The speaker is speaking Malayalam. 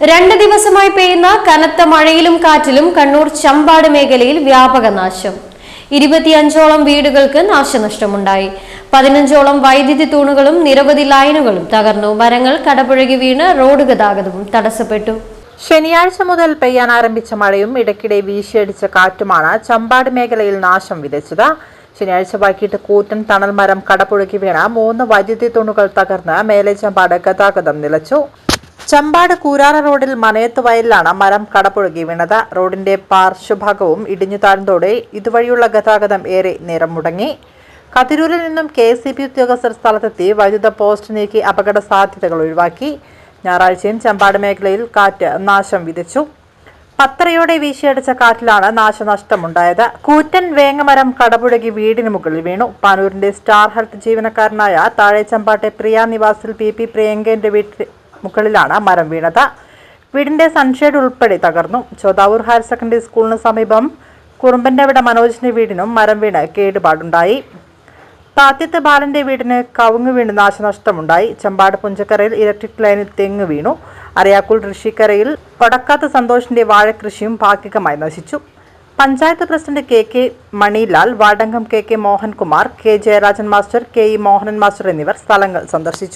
രണ്ട് ദിവസമായി പെയ്യുന്ന കനത്ത മഴയിലും കാറ്റിലും കണ്ണൂർ ചമ്പാട് മേഖലയിൽ വ്യാപക നാശം. ഇരുപത്തിയഞ്ചോളം വീടുകൾക്ക് നാശനഷ്ടമുണ്ടായി. പതിനഞ്ചോളം വൈദ്യുതി തൂണുകളും നിരവധി ലൈനുകളും തകർന്നു. മരങ്ങൾ കടപുഴകി വീണ് റോഡ് ഗതാഗതവും തടസ്സപ്പെട്ടു. ശനിയാഴ്ച മുതൽ പെയ്യാൻ ആരംഭിച്ച മഴയും ഇടയ്ക്കിടെ വീശിയടിച്ച കാറ്റുമാണ് ചമ്പാട് മേഖലയിൽ നാശം വിതച്ചത്. ശനിയാഴ്ച വൈകിട്ട് കൂറ്റൻ തണൽ മരം കടപുഴകി വീണ മൂന്ന് വൈദ്യുതി തൂണുകൾ തകർന്ന് മേലെ ചമ്പാട് ഗതാഗതം നിലച്ചു. ചമ്പാട് കൂരാറ റോഡിൽ മനയത്ത് വയലിലാണ് മരം കടപുഴകി വീണത്. റോഡിന്റെ പാർശ്വഭാഗവും ഇടിഞ്ഞു താഴ്ന്നതോടെ ഇതുവഴിയുള്ള ഗതാഗതം ഏറെ നേരം മുടങ്ങി. കതിരൂരിൽ നിന്നും കെ സി ബി ഉദ്യോഗസ്ഥർ സ്ഥലത്തെത്തി വൈദ്യുത പോസ്റ്റ് നീക്കി അപകട സാധ്യതകൾ ഒഴിവാക്കി. ഞായറാഴ്ചയും ചമ്പാട് മേഖലയിൽ കാറ്റ് നാശം വിതച്ചു. പത്തരയോടെ വീശിയടിച്ച കാറ്റിലാണ് നാശനഷ്ടമുണ്ടായത്. കൂറ്റൻ വേങ്ങമരം കടപുഴകി വീടിന് മുകളിൽ വീണു. പാനൂരിന്റെ സ്റ്റാർ ഹെൽത്ത് ജീവനക്കാരനായ താഴെ ചമ്പാട്ടെ പ്രിയ നിവാസിൽ പി പി പ്രിയങ്കന്റെ വീട്ടിൽ മുകളിലാണ് മരം വീണത്. വീടിന്റെ സൺഷെയ്ഡ് ഉൾപ്പെടെ തകർന്നു. ചോദാവൂർ ഹയർ സെക്കൻഡറി സ്കൂളിന് സമീപം കുറുമ്പന്റെ അവിടെ മനോജിന്റെ വീടിനും മരം വീണ് കേടുപാടുണ്ടായി. താത്യത്ത് ബാലന്റെ വീടിന് കവുങ്ങ് വീണ് നാശനഷ്ടമുണ്ടായി. ചെമ്പാട് പുഞ്ചക്കരയിൽ ഇലക്ട്രിക് ലൈനിൽ തെങ്ങ് വീണു. അറിയാക്കുൾ ഋഷിക്കരയിൽ കൊടക്കാത്ത സന്തോഷിന്റെ വാഴകൃഷിയും ഭാഗികമായി നശിച്ചു. Panchayat president K K Manilal വാർഡംഗം K K Mohankumar K Jayarajan master K E Mohanan master എന്നിവർ സ്ഥലങ്ങൾ സന്ദർശിച്ചു.